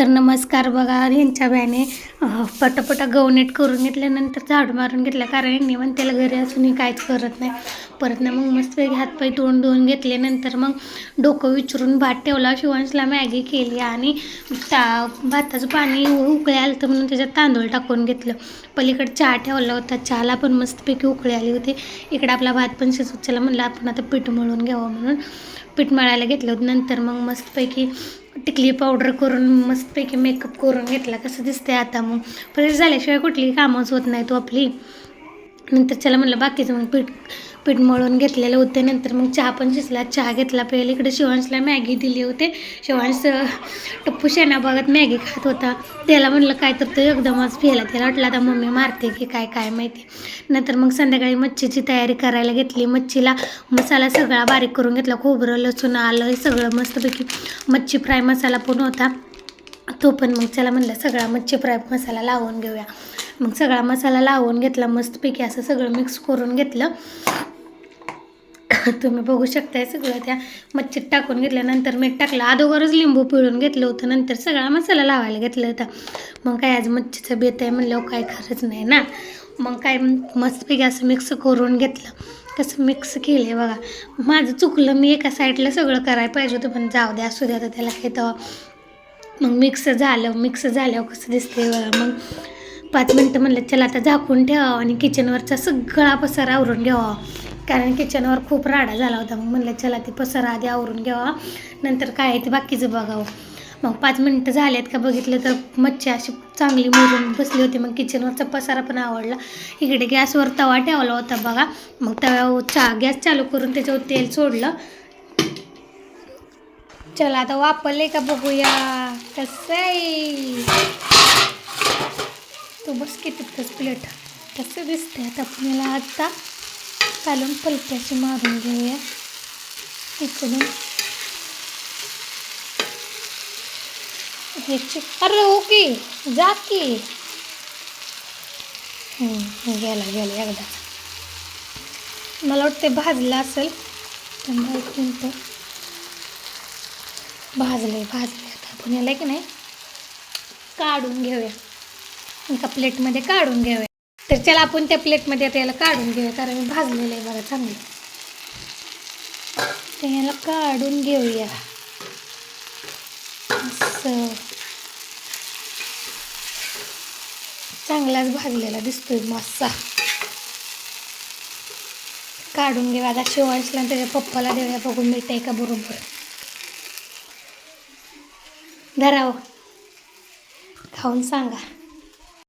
तर नमस्कार बघा यांच्या बायाने पटापटा गवनेट करून घेतल्यानंतर झाडू मारून घेतल्या कारण यांनी म्हणतेला घरी असूनही काहीच करत नाही. परत ना मग मस्तपैकी हातपाय तोंड धुवून घेतल्यानंतर मग डोकं विचारून भात ठेवला. शिवांशला मॅगी केली आणि ता भाताचं पाणी उकळे आलं तर म्हणून त्याच्यात तांदूळ टाकून घेतलं. पलीकडे चहा ठेवला होता. चहाला पण मस्तपैकी उकळी आली होती. इकडे आपला भात पण शिजत चला म्हणलं आपण आता पीठ मळून घ्यावं म्हणून. पीठ मळायला घेतलं होतं. नंतर मग मस्तपैकी टिकली पावडर करून मस्तपैकी मेकअप करून घेतला. कसं दिसतंय आता मग. फ्रेश झाल्याशिवाय कुठलीही कामच होत नाही तो हो आपली. नंतर त्याला म्हणलं बाकीचं मग पीठ पीठ मळून घेतलेलं होतं. नंतर मग चहा पण शिजला. चहा घेतला. पहिले इकडे शिवांशला मॅगी दिली होते. शिवांश टप्पू शेणा बघत मॅगी खात होता. त्याला म्हणलं काय तर तो एकदमच फेला. त्याला वाटलं आता मम्मी मारते की काय काय माहिती. नंतर मग संध्याकाळी मच्छीची तयारी करायला घेतली. मच्छीला मसाला सगळा बारीक करून घेतला. खोबरं लसूण आलं हे सगळं मस्तपैकी मच्छी फ्राय मसाला पण होता. तो पण मग त्याला म्हणलं सगळा मच्छी फ्राय मसाला लावून घेऊया. मग सगळा मसाला लावून घेतला मस्तपैकी असं सगळं मिक्स करून घेतलं. तुम्ही बघू शकताय सगळं त्या मच्छीत टाकून घेतल्यानंतर मीठ टाकलं. अदोगरच लिंबू पिळून घेतलं होतं नंतर सगळा मसाला लावायला घेतला होता. मग काय आज मच्छीचं बेत आहे म्हणल्यावर काय खरंच नाही ना? मग काय मस्तपैकी असं मिक्स करून घेतलं. कसं मिक्स केलं आहे बघा. माझं चुकलं मी एका साईडला सगळं करायला पाहिजे होतं पण जाऊ द्या असू द्या तर त्याला काय तर मग मिक्स झालं मिक्स झाल्यावर कसं दिसते बघा. मग पाच मिनटं म्हणलं चला आता झाकून ठेवावं आणि किचनवरचा सगळा पसारा आवरून घ्यावा. कारण किचनवर खूप राडा झाला होता. मग म्हणलं चला ते पसारा आधी आवरून घ्यावा. नंतर काय आहे ते बाकीचं बघावं. मग पाच मिनटं झालेत का बघितलं तर मच्छी अशी चांगली मुरून बसली होती. मग किचनवरचा पसारा पण आवडला. इकडे गॅसवर तवा ठेवला होता बघा. मग तव्यावर चा गॅस चालू करून त्याच्यावर तेल सोडलं. चला आता वापरले का बघूया. कसं आहे? तू बस की प्लेट. कसं दिसतंय. आता आपल्याला आता कालून पलट्याशी मारून घेऊया. इकडून. ह्याची अरे ओके की. जा की. हम्म, गेला गेला एकदा. मला वाटते भाजलं असेल. तर एक मिनटं. भाजले भाजले आता आपण याला की नाही काढून घेऊया. एका प्लेटमध्ये काढून घेऊया तर चला आपण त्या प्लेटमध्ये आता याला काढून घेऊया कारण मी भाजलेलं आहे बघा चांगलं. तर याला काढून घेऊया. असं. चांगलाच भाजलेला दिसतोय मासा. काढून घेऊया आता शिवांशला आणि त्याच्या पप्पाला देऊया बघून मीठ आहे का बरोबर. धराव. खाऊन सांगा.